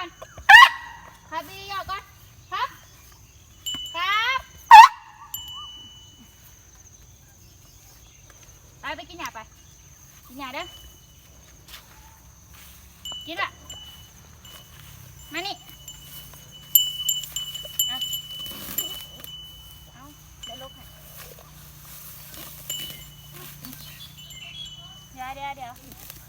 ก่อนพับดีๆออกก่อนครับครับไปไปกินหยาไป กินหยาเด้อกินละมานี่ห้เเดี๋ยวเดี๋ยว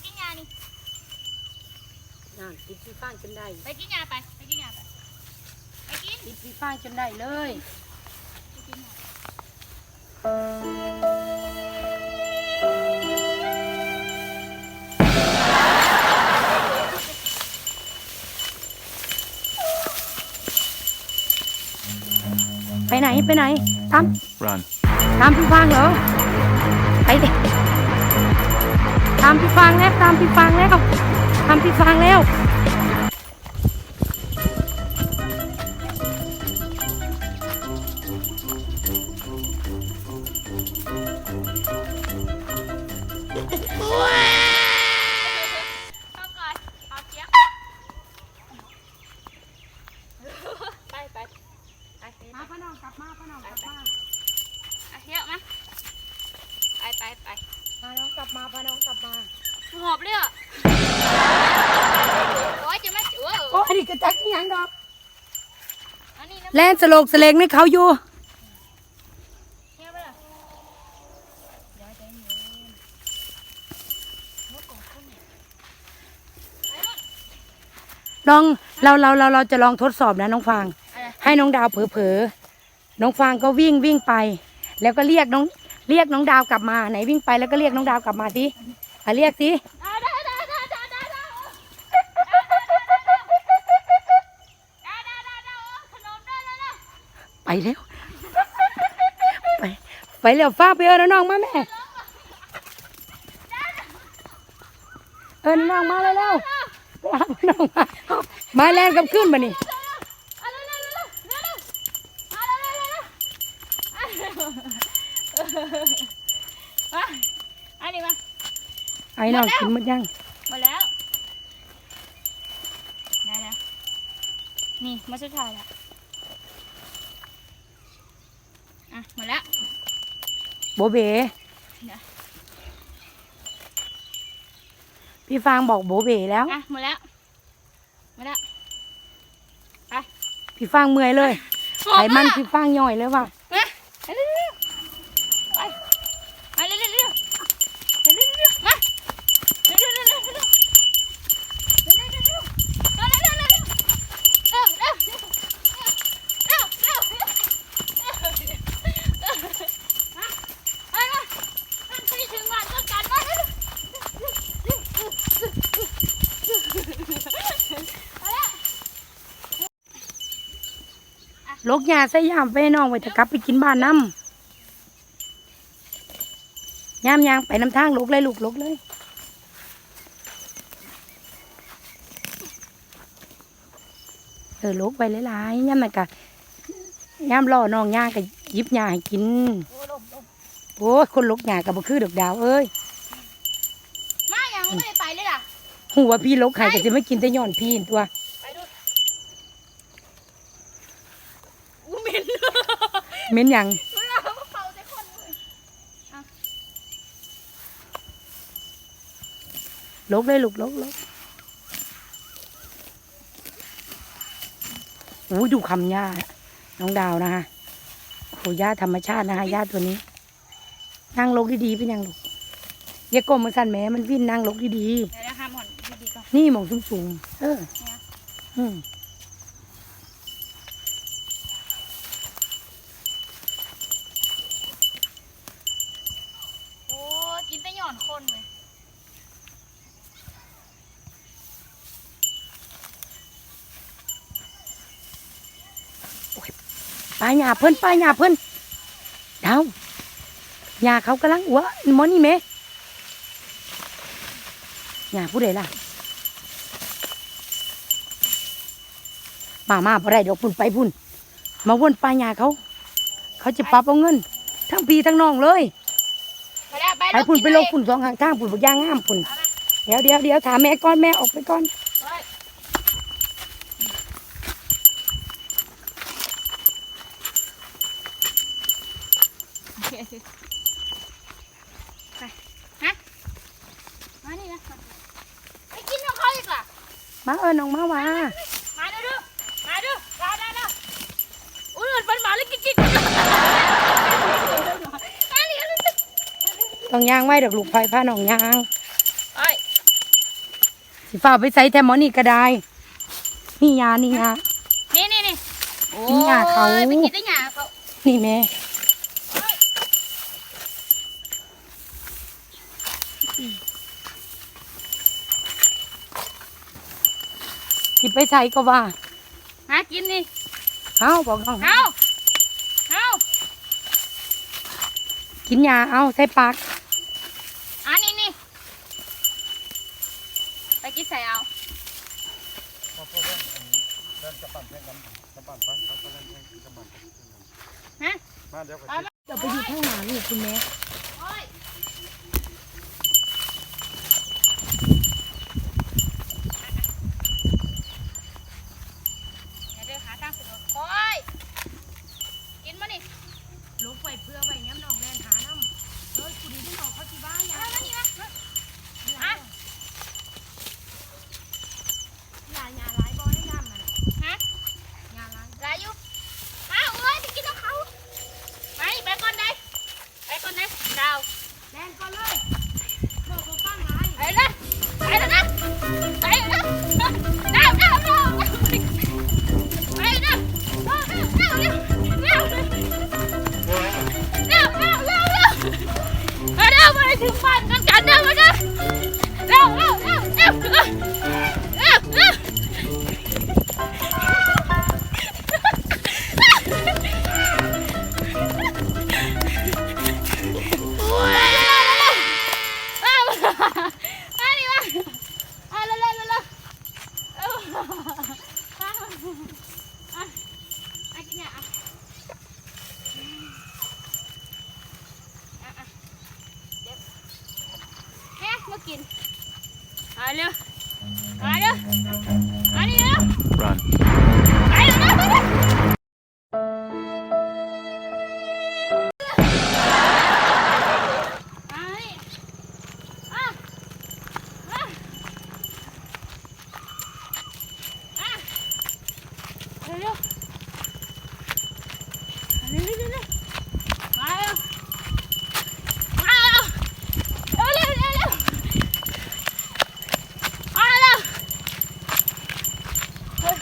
ปกินยานี่นั่นติดฟีฟางจนได้ ไปกินยาไปไปกินยาไปไปกินติดฟีฟางจนได้เลยไปไหนไปไหนทำ run ทำฟี่ฟ้างเหรอไปดิ ตามพี่ฟังแล้วตามพี่ฟังแล้วตามพี่ฟังแล้ว หอบเลยอะโอ้ยจะมาเจอโอ้อันนี้กระจักนี่ยังดอกอันนี้แล่นสโลกสเลงนี่เขาอยู่ยวไล่ะองเรลองเราเราเราเราจะลองทดสอบนะน้องฟางให้น้องดาวเผลอเผอน้องฟางก็วิ่งวิ่งไป แล้วก็เรียกน้องเรียกน้องดาวกลับมาไหนวิ่งไปแล้วก็เรียกน้องดาวกลับมาสิ เรียกสิไปแล้วไปไปเร็วฟ้าไปเอิญน้องมาแม่เอิน้องมาเร็วๆน้วงมามาแรงกับขึ้นมานี่ หมเราแล้ว กินหมดยังหมดแล้วได้แล้นี่มาสุดท้ายล้อะหมดแล้ว โบเบเพี่ฟางบอกโบเบแล้ว อะหมดแล้วหมดแล้วพี่ฟางเมื่อยเลยไขมันพี่ฟางย่อยเลยว่ะ ลกยาใส่ยามไปให้น้องไว้ถ้ากลับไปกินบ้านน้ำยามยางไปน้ำทางลกเลยลูกลกเลยเออลกไปหลายๆย่ำนั่นกะย่ำล่อน้องย่างกะยิบยาให้กินโอ้ลมลมโอ้ยคนลกยากับบ่คือดอกดาวเอ้ยมายังไม่ได้ไปเลยล่ะหัวพี่ลกไข่ก็จะไม่กินแต่ย้อนพี่ตัว ไปดูอู้เหม็น เหม็นหยังเราเผาแต่คนเลยลกเลยลูกลกลกโอ้ยดูคำหญ้า น้องดาวนะคะโอ้หญ้าธรรมชาตินะคะหญ้าตัวนี้ นั่งลกดีๆเป็นหยังลูกอย่ากลมมันสั่นแหม้มันวิ่นนั่งลกดีเดี๋ยวนะคะหมอนดีๆก่อนๆนี่หมองสูงๆเออเนี่ยอืม โอ้กินแต่หย่อนคนเลย ป้าหยาเพิ่นป้าหยาเพิ่นดาวหยาเขากำลังอัวหมอนี่แหม่หยาผู้ใดล่ะมามาบ่ได้ดอกพุ่นไปพุ่น มาวนปลาหยาเขา เขาจะปรับเอาเงิน ทั้งพี่ทั้งน้องเลยไปแล้วไปให้พุ่นไปลงกิพุ่นสองหางทางพุ่นบกย่างงามพุ่นเอามาเดี๋ยวเดี๋ยวเดี๋ยวถามแม่ก่อนแม่ออกไปก่อน เฮ้ยโอเคโอเค ไปฮะมานี่นะไปกินของเขาอีกล่ะมาเออน้องมาว่ามาดูดูมาดูมาได้แล้วอุ้ยมันเป็นหมาเลยกิ๊กกิ๊กมาเรียนต้องย่างไว้ดอกลูกไฟผ้าน้องย่างไอ้สิฝ่าไปใส่แทมหมอนี่ก็ได้ นี่ยานี่ยานี่นี่นี่กินหญ้าเขาโอ้ยไปกินได้หญ้าเขานี่แม่ สิไปใส่ก็ว่า หากินนี่เอาบอกน้องเอาเอากินยาเอาใส่ปากอันนี้นี่ไปกินใส่เอาฮะ มาเดี๋ยวไปเอามาเราไปอยู่ข้างหลังนี่คุณแม่ ถึงบ้านกันกันเร็วมาเร็วเร็วเร็วเร็วเร็วเร็วเร็ว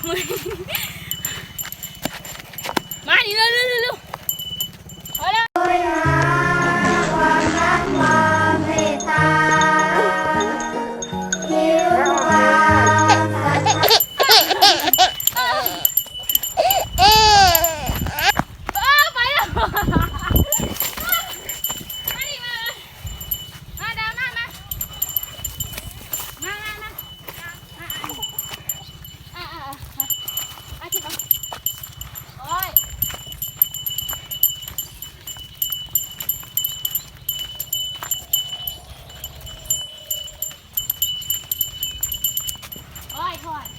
เลย ก่อน